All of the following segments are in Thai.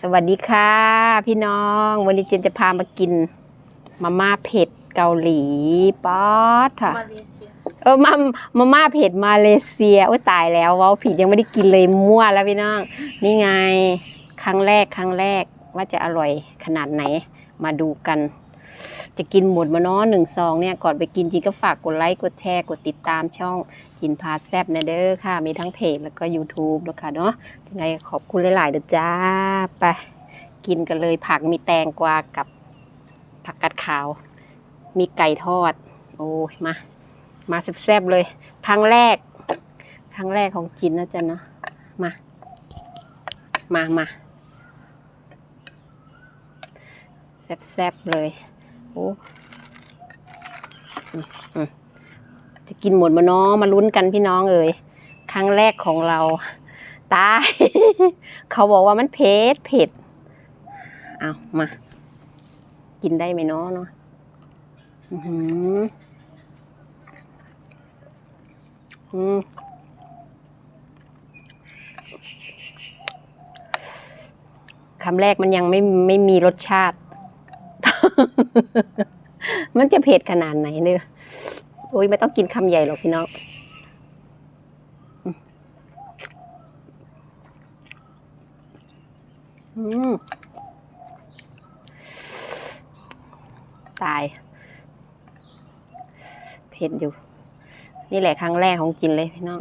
สวัสดีค่ะ พี่น้องวันนี้เจนจะพามากิน มาม่าเผ็ดเกาหลีป๊อดค่ะมาเลเซียเออมามาม่าเผ็ดมาเลเซียโอ้ยตายแล้วเว้าผิดยังไม่ได้กินเลยมั่วแล้วพี่น้อง นี่ไงครั้งแรกครั้งแรกว่าจะอร่อยขนาดไหน มาดูกัน จะกินหมดมาเนาะหนึ่งซองเนี่ยก่อนไปกินจริงก็ฝากกดไลค์กดแชร์กดติดตามช่องกินพาแซบนะเด้อค่ะ มีทั้งเพจแล้วก็ YouTube แล้วค่ะเนาะยังไงขอบคุณหลายๆเด้อจ้าไปกินกันเลยผักมีแตงกวากับผักกัดขาว มีไก่ทอด โอ้ยมา มาแซ่บๆเลยครั้งแรกครั้งแรกของกินนะจ๊ะเนาะมา มามาแซ่บๆเลย จะกินหมดมาเนาะมาลุ้นกันพี่น้องเอ่ยครั้งแรกของเรา ตาย เขาบอกว่ามันเผ็ดเผ็ดเอามา กินได้ไหมเนาะเนาะอือหืออืมคำแรกมันยังไม่ไม่มีรสชาติ มันจะเผ็ดขนาดไหนเนี่ยโอ้ยไม่ต้องกินคำใหญ่หรอกพี่น้องอืมตาย เผ็ดอยู่ นี่แหละครั้งแรกของกินเลยพี่น้อง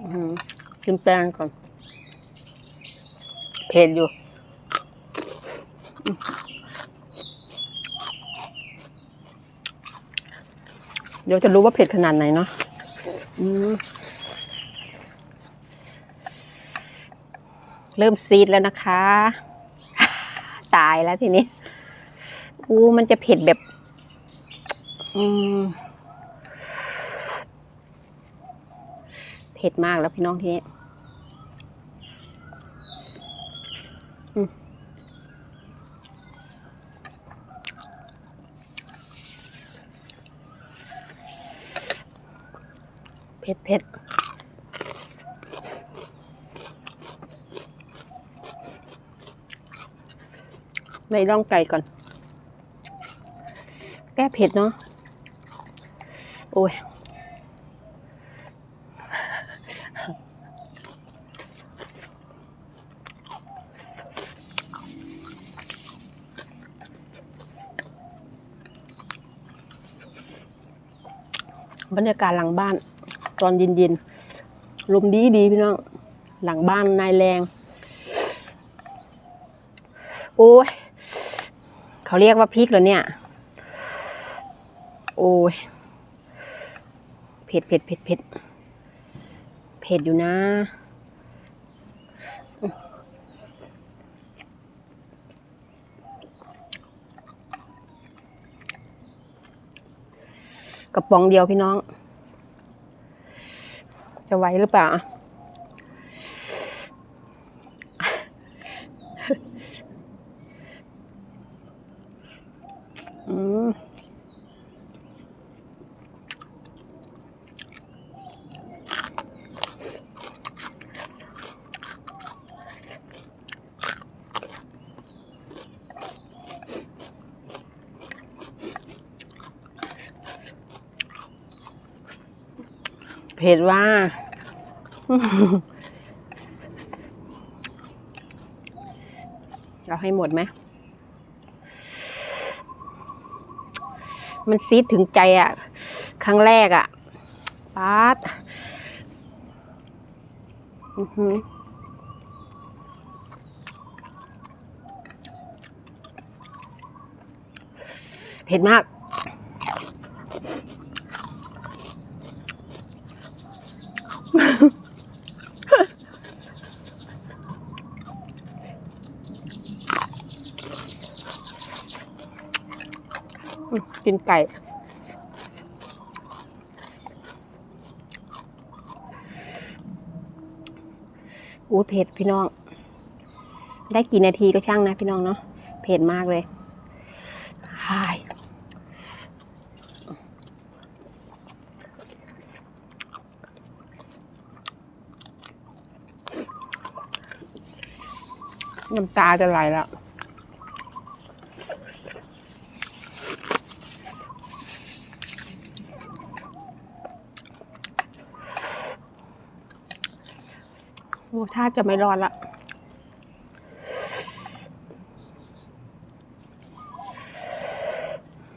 อืมกินแป้งก่อน ผ็ดอยู่ เดี๋ยวจะรู้ว่าเผ็ดขนาดไหนเนาะเริ่มซีดแล้วนะคะ ตายแล้วทีนี้ อู้มันจะเผ็ดแบบ อืมเผ็ดมากแล้วพี่น้องทีนี้ เผ็ดเผ็ดในร่องไก่ก่อน แก้เผ็ดเนาะ โอ้ย บรรยากาศหลังบ้าน ตอนเย็นๆลมดีดีๆพี่น้องหลังบ้านนายแรง โอ้ยเขาเรียกว่าพริกเหรอเนี่ย โอ้ยเผ็ดเผ็ดเผ็ดเผ็ดเผ็ดอยู่นะ กระป๋องเดียวพี่น้อง จะไหวหรือเปล่า ผ็ดว่า เราให้หมดไหม มันซีดถึงใจอะ่ะ ครั้งแรกอะ่ะป๊าดอือหือเผ็ดมาก กินไก่อู้เผ็ดพี่น้อง ได้กี่นาทีก็ช่างนะพี่น้องเนาะเผ็ดมากเลยหายน้ำตาจะไหลแล้ว ถ้าจะไม่รอดละ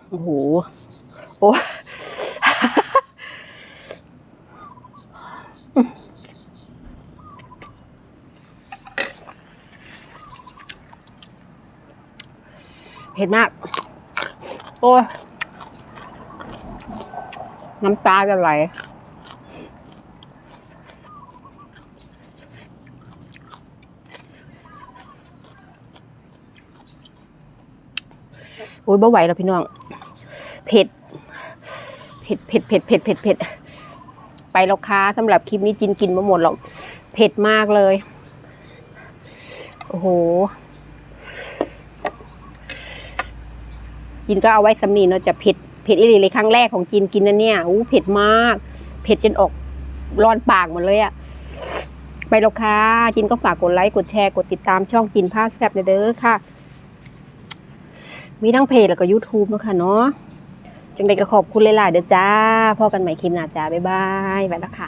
โอ้โหโอ้เผ็ดมาก โอ้ น้ำตาจะไหล โอ้ยบ่ไหวแล้วพี่น้อง เผ็ด เผ็ดเผ็ดเผ็ดเผ็ดเผ็ดเผ็ดไปแล้วค่ะสำหรับคลิปนี้จินกินมาหมดหรอก เผ็ดมากเลย โอ้โห จินก็เอาไว้สำนีเนาะจะเผ็ดเผ็ดอีหลีเลยครั้งแรกของจินกินนะเนี่ยอู้เผ็ดมาก เผ็ดจนออกร้อนปากหมดเลยอะไปแล้วค่ะจินก็ฝากกดไลค์กดแชร์กดติดตามช่องจินพาแซบเด้อค่ะ มีทั้งเพจแล้วก็ YouTube นะค่ะเนาะจังใดก็ขอบคุณหลายๆเด้อจ้าพอกันใหม่คลิปหน้าจ้าบ๊ายบายไปแล้วค่ะ